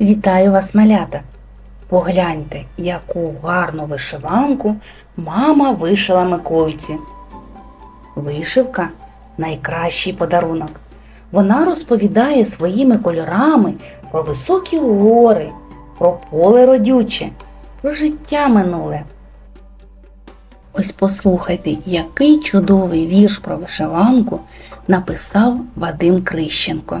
Вітаю вас, малята! Погляньте, яку гарну вишиванку мама вишила Миколці. Вишивка найкращий подарунок. Вона розповідає своїми кольорами про високі гори, про поле родюче, про життя минуле. Ось послухайте, який чудовий вірш про вишиванку написав Вадим Крищенко.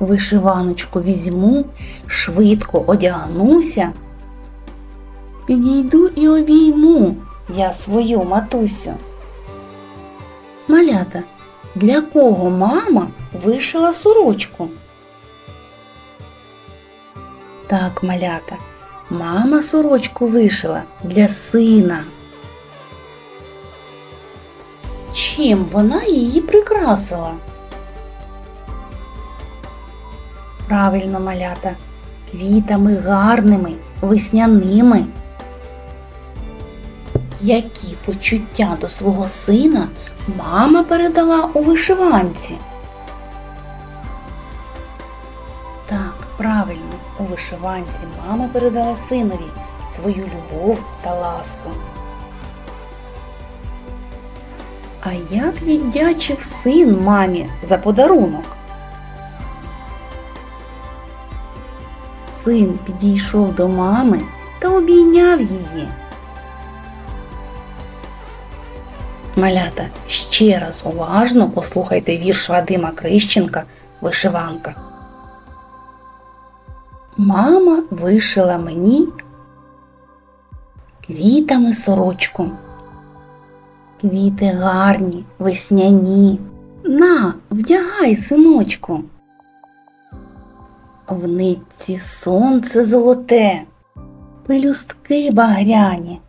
Вишиваночку візьму, швидко одягнуся. Підійду і обійму я свою матусю. Малята, для кого мама вишила сорочку? Так, малята, мама сорочку вишила для сина. Чим вона її прикрасила? Правильно, малята, квітами гарними, весняними. Які почуття до свого сина мама передала у вишиванці? Так, правильно, у вишиванці мама передала синові свою любов та ласку. А як віддячив син мамі за подарунок? Син підійшов до мами та обійняв її. Малята, ще раз уважно послухайте вірш Вадима Крищенка Вишиванка. Мама вишила мені квітами сорочку. Квіти гарні, весняні. На, вдягай, синочку. В нитці сонце золоте, пелюстки багряні.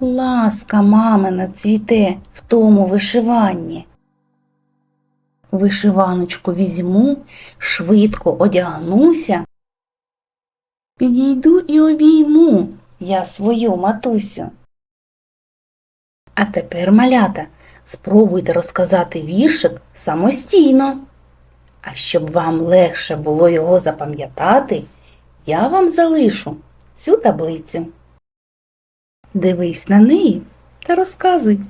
Ласка мамина цвіте в тому вишиванні. Вишиваночку візьму, швидко одягнуся. Підійду і обійму я свою матусю. А тепер, малята, спробуйте розказати віршик самостійно. А щоб вам легше було його запам'ятати, я вам залишу цю таблицю. Дивись на неї та розказуй.